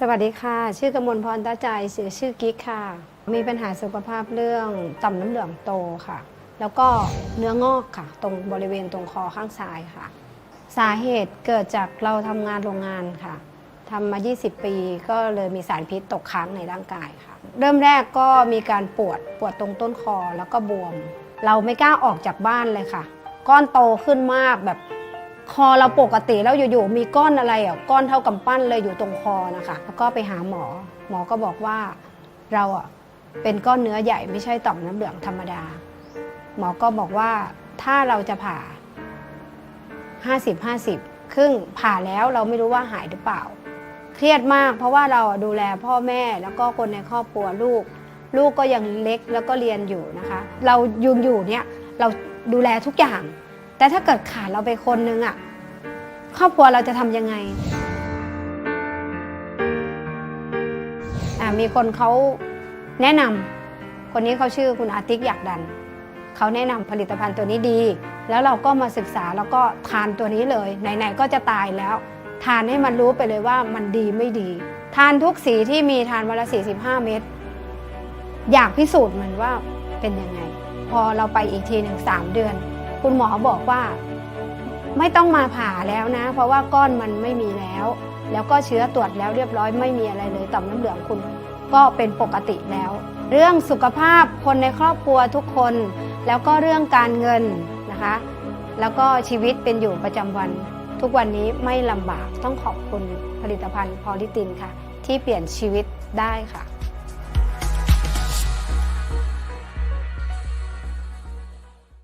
สวัสดีค่ะ ชื่อกมลพรตาใจเสียชื่อกิ๊กค่ะ มีปัญหาสุขภาพเรื่องต่อมน้ำเหลืองโตค่ะ แล้วก็เนื้องอกค่ะ ตรงบริเวณตรงคอข้างซ้ายค่ะ สาเหตุเกิดจากเราทำงานโรงงานค่ะทำมา 20 ปีก็เลยมีสารพิษตกค้างในร่างกายค่ะ เริ่มแรกก็มีการปวดปวดตรงต้นคอแล้วก็บวม เราไม่กล้าออกจากบ้านเลยค่ะ ก้อนโตขึ้นมากแบบ คอเราปกติแล้วอยู่ๆมีก้อนอะไรอะก้อนเท่ากำปั้นเลยอยู่ตรงคอนะคะแล้วก็ไปหาหมอ หมอก็บอกว่าเราอะเป็นก้อนเนื้อใหญ่ไม่ใช่ต่อมน้ำเหลืองธรรมดา หมอก็บอกว่าถ้าเราจะผ่า 50 50 ครึ่งผ่าแล้วเราไม่รู้ว่าหายหรือเปล่า เครียดมากเพราะว่าเราดูแลพ่อแม่แล้วก็คนในครอบครัวลูก ลูกก็ยังเล็กแล้วก็เรียนอยู่นะคะ เรายุงอยู่เนี่ยเราดูแลทุกอย่าง แต่ถ้าเกิดขาดเราไปคนนึงอะครอบครัวเราจะทำยังไงอะมีคนเขาแนะนำคนนี้เขาชื่อคุณอาติกอยากดันเขาแนะนำผลิตภัณฑ์ตัวนี้ดี แล้วเราก็มาศึกษาแล้วก็ทานตัวนี้เลยไหนๆก็จะตายแล้ว ทานให้มันรู้ไปเลยว่ามันดีไม่ดี ทานทุกสีที่มีทานวันละ45 เม็ดอยากพิสูจน์มันว่าเป็นยังไง พอเราไปอีกทีหนึ่งสามเดือน คุณหมอบอกว่า ไม่ต้องมาผ่าแล้วนะ เพราะว่าก้อนมันไม่มีแล้ว แล้วก็เชื้อตรวจแล้วเรียบร้อยไม่มีอะไรเลยต่อมน้ำเหลืองคุณก็เป็นปกติแล้ว เรื่องสุขภาพคนในครอบครัวทุกคน แล้วก็เรื่องการเงินนะคะ แล้วก็ชีวิตเป็นอยู่ประจำวัน ทุกวันนี้ไม่ลำบากต้องขอบคุณผลิตภัณฑ์พอลิตินค่ะ ที่เปลี่ยนชีวิตได้ค่ะ